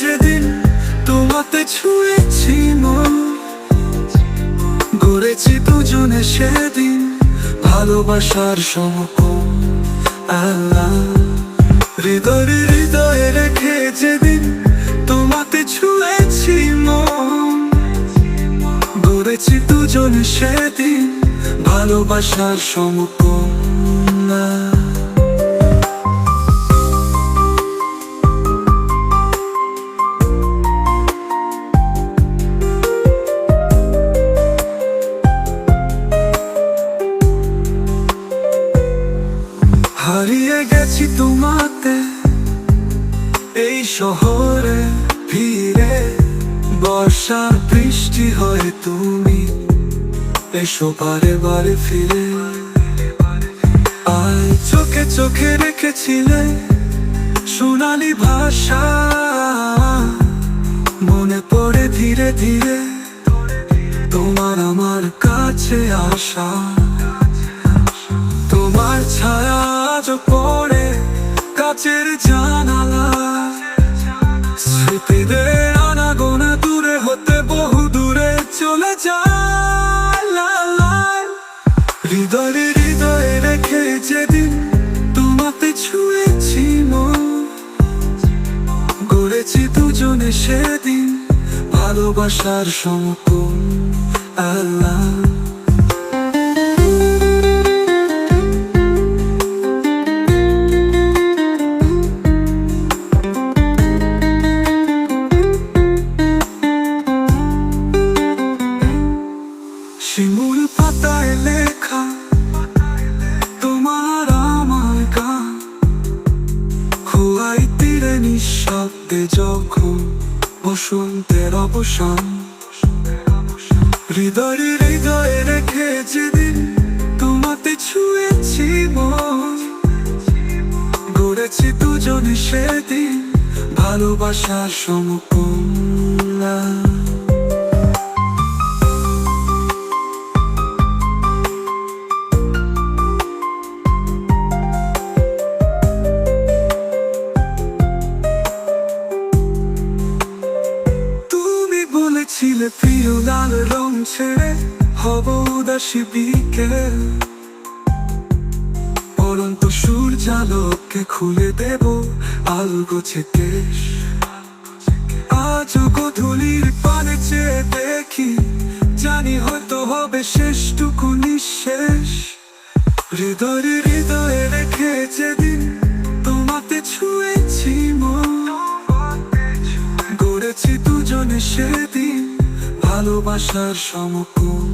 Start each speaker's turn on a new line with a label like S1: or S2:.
S1: যেদিন তোমাতে ছুঁয়েছি মন। গড়েছি দুজনে সেদিন, ভালোবাসার সমকম আল্লাহ, হৃদয়ে হৃদয়ে রেখে যেদিন তোমাতে ছুঁয়েছি মন। গড়েছি দুজনে সেদিন, ভালোবাসার সমকম হারিয়ে গেছি তোমাতে। এই শহরে ফিরে বর্ষার বৃষ্টি হয়ে তুমি। এসো বারে বারে ফিরে। আয় চোখে চোখে রেখেছিলে সোনালি ভাষা। মনে পড়ে ধীরে ধীরে তোমার আমার কাছে আসা। তোমার ছায়া আজ পড়ে কাচের জানালা। স্মৃতিদের আনাগোনা দূরে হতে বহু দূরে চলে যায়। হৃদয়ে হৃদয়ে রেখে যেদিন তোমাতে ছুঁয়েছি গড়েছি দুজনে সেদিন ভালোবাসার সমকম আল্লাহ। যখন বসন্তের অবসান হৃদয় হৃদয়ে রেখে যেদিন তোমাতে ছুঁয়েছি গড়েছি দুজনে সেদিন ভালোবাসার সমকম বলেছিলে প্রিয় লাল রং ছেড়ে হব উদাসী বিকেল পরন্ত সূর্যালোককে খুলে দেব আলগোছে দেশ আজ গধূলির পানে চেয়ে দেখি, জানি হয়তো হবে নিঃশেষ। হৃদয়ে হৃদয়ে রেখে যেদিন তোমাতে ছুঁয়েছি মন, গড়েছি দুজনে সেদিন ভালোবাসার সমকম